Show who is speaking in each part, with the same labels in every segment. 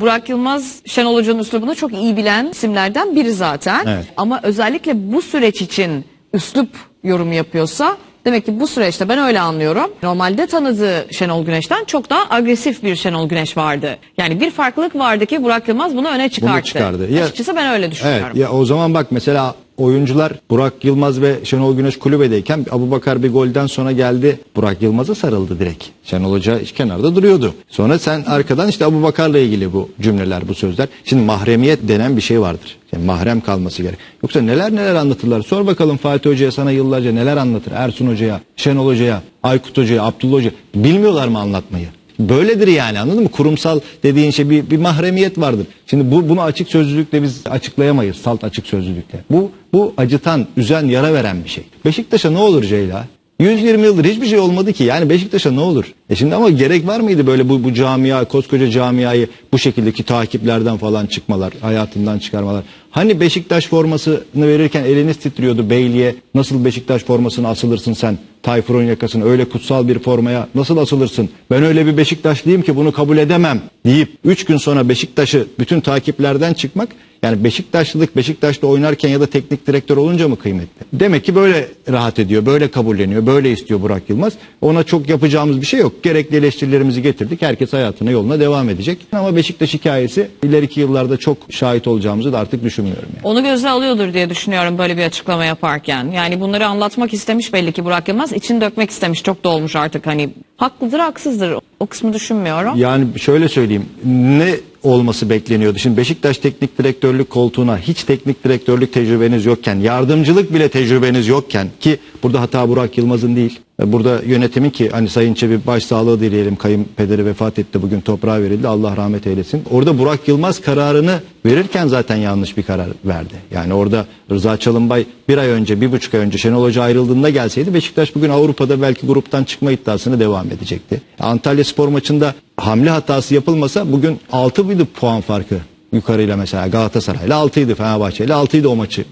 Speaker 1: Burak Yılmaz Şenol Hoca'nın üslubunu çok iyi bilen isimlerden biri zaten.
Speaker 2: Evet.
Speaker 1: Ama özellikle bu süreç için üslup yorum yapıyorsa demek ki bu süreçte ben öyle anlıyorum. Normalde tanıdığı Şenol Güneş'ten çok daha agresif bir Şenol Güneş vardı. Yani bir farklılık vardı ki Burak Yılmaz bunu öne çıkarttı.
Speaker 2: çıkardı. Ya-
Speaker 1: Açıkçası ben öyle düşünüyorum.
Speaker 2: Evet ya o zaman bak mesela oyuncular Burak Yılmaz ve Şenol Güneş kulübedeyken Abu Bakar bir golden sonra geldi. Burak Yılmaz'a sarıldı direkt. Şenol Hoca kenarda duruyordu. Sonra sen arkadan işte Abu Bakar'la ilgili bu cümleler, bu sözler. Şimdi mahremiyet denen bir şey vardır. Yani mahrem kalması gerek. Yoksa neler neler anlatırlar. Sor bakalım Fatih Hoca'ya sana yıllarca neler anlatır. Ersun Hoca'ya, Şenol Hoca'ya, Aykut Hoca'ya, Abdullah Hoca. Bilmiyorlar mı anlatmayı? Böyledir yani anladın mı? Kurumsal dediğin şey bir, bir mahremiyet vardır. Şimdi bu, bunu açık sözlülükle biz açıklayamayız. Salt açık sözlülükle. Bu, bu acıtan, üzen, yara veren bir şey. Beşiktaş'a ne olur Ceyla? 120 yıldır hiçbir şey olmadı ki. Yani Beşiktaş'a ne olur? E şimdi ama gerek var mıydı böyle bu, bu camia, koskoca camiayı bu şekildeki takiplerden falan çıkmalar, hayatından çıkarmalar? Hani Beşiktaş formasını verirken eliniz titriyordu Beyli'ye. Nasıl Beşiktaş formasını asılırsın sen? Tayfur'un yakasını öyle kutsal bir formaya nasıl asılırsın? Ben öyle bir Beşiktaşlıyım ki bunu kabul edemem deyip 3 gün sonra Beşiktaş'ı bütün takiplerden çıkmak yani Beşiktaşlılık Beşiktaş'ta oynarken ya da teknik direktör olunca mı kıymetli? Demek ki böyle rahat ediyor, böyle kabulleniyor, böyle istiyor Burak Yılmaz. Ona çok yapacağımız bir şey yok. Gerekli eleştirilerimizi getirdik. Herkes hayatına yoluna devam edecek. Ama Beşiktaş hikayesi ileriki yıllarda çok şahit olacağımızı da artık düşünmüyorum. Yani.
Speaker 1: Onu göze alıyordur diye düşünüyorum böyle bir açıklama yaparken. Yani bunları anlatmak istemiş belli ki Burak Yılmaz. İçini dökmek istemiş. Çok da olmuş artık hani. Haklıdır haksızdır. O kısmı düşünmüyorum.
Speaker 2: Yani şöyle söyleyeyim. Ne olması bekleniyordu? Şimdi Beşiktaş teknik direktörlük koltuğuna hiç teknik direktörlük tecrübeniz yokken, yardımcılık bile tecrübeniz yokken ki burada hata Burak Yılmaz'ın değil. Burada yönetimin ki hani Sayın Çebi başsağlığı dileyelim kayınpederi vefat etti bugün toprağa verildi Allah rahmet eylesin. Orada Burak Yılmaz kararını verirken zaten yanlış bir karar verdi. Yani orada Rıza Çalınbay bir ay önce bir buçuk ay önce Şenol Hoca ayrıldığında gelseydi Beşiktaş bugün Avrupa'da belki gruptan çıkma iddiasını devam edecekti. Antalya spor maçında hamle hatası yapılmasa bugün 6 mıydı puan farkı yukarıyla mesela Galatasaray'la 6'ydı Fenerbahçe'yle 6'ydı o maçı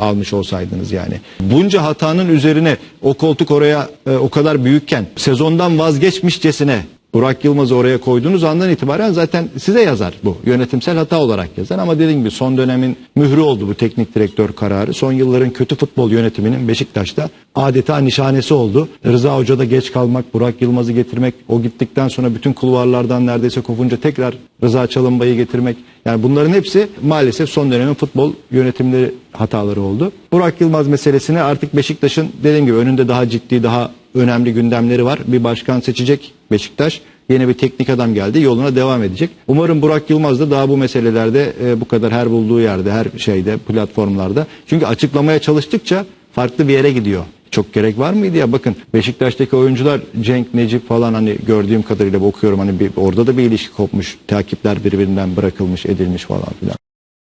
Speaker 2: almış olsaydınız yani. Bunca hatanın üzerine o koltuk oraya e, o kadar büyükken sezondan vazgeçmişçesine Burak Yılmaz'ı oraya koyduğunuz andan itibaren zaten size yazar bu. Yönetimsel hata olarak yazar ama dediğim gibi son dönemin mührü oldu bu teknik direktör kararı. Son yılların kötü futbol yönetiminin Beşiktaş'ta adeta nişanesi oldu. Rıza Hoca'da geç kalmak, Burak Yılmaz'ı getirmek, o gittikten sonra bütün kulvarlardan neredeyse kopunca tekrar Rıza Çalınbay'ı getirmek. Yani bunların hepsi maalesef son dönemin futbol yönetimleri hataları oldu. Burak Yılmaz meselesini artık Beşiktaş'ın dediğim gibi önünde daha ciddi, daha önemli gündemleri var. Bir başkan seçecek Beşiktaş. Yeni bir teknik adam geldi. Yoluna devam edecek. Umarım Burak Yılmaz da daha bu meselelerde e, bu kadar her bulduğu yerde, her şeyde, platformlarda. Çünkü açıklamaya çalıştıkça farklı bir yere gidiyor. Çok gerek var mıydı ya bakın Beşiktaş'taki oyuncular Cenk, Necip falan hani gördüğüm kadarıyla okuyorum hani bir, orada da bir ilişki kopmuş. Takipler birbirinden bırakılmış, edilmiş falan filan.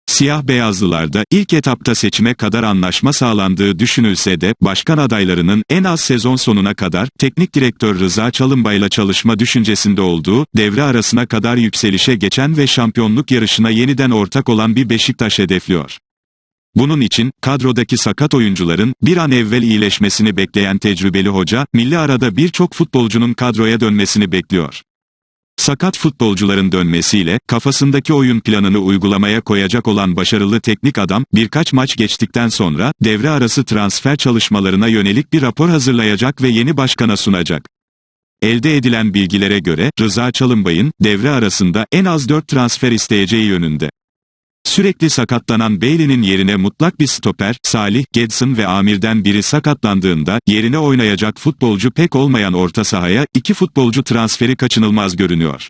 Speaker 3: Siyah beyazlılarda ilk etapta seçime kadar anlaşma sağlandığı düşünülse de başkan adaylarının en az sezon sonuna kadar teknik direktör Rıza Çalınbay'la çalışma düşüncesinde olduğu, devre arasına kadar yükselişe geçen ve şampiyonluk yarışına yeniden ortak olan bir Beşiktaş hedefliyor. Bunun için kadrodaki sakat oyuncuların bir an evvel iyileşmesini bekleyen tecrübeli hoca, milli arada birçok futbolcunun kadroya dönmesini bekliyor. Sakat futbolcuların dönmesiyle kafasındaki oyun planını uygulamaya koyacak olan başarılı teknik adam birkaç maç geçtikten sonra devre arası transfer çalışmalarına yönelik bir rapor hazırlayacak ve yeni başkana sunacak. Elde edilen bilgilere göre Rıza Çalınbay'ın devre arasında en az 4 transfer isteyeceği yönünde. Sürekli sakatlanan Bailey'nin yerine mutlak bir stoper, Salih, Gedson ve Amir'den biri sakatlandığında, yerine oynayacak futbolcu pek olmayan orta sahaya, iki futbolcu transferi kaçınılmaz görünüyor.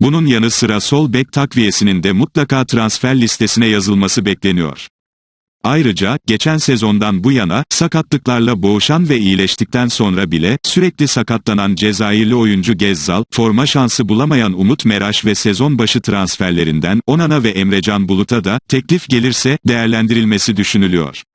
Speaker 3: Bunun yanı sıra sol bek takviyesinin de mutlaka transfer listesine yazılması bekleniyor. Ayrıca, geçen sezondan bu yana, sakatlıklarla boğuşan ve iyileştikten sonra bile, sürekli sakatlanan Cezayirli oyuncu Gezzal, forma şansı bulamayan Umut Meraş ve sezon başı transferlerinden, Onana ve Emrecan Bulut'a da, teklif gelirse, değerlendirilmesi düşünülüyor.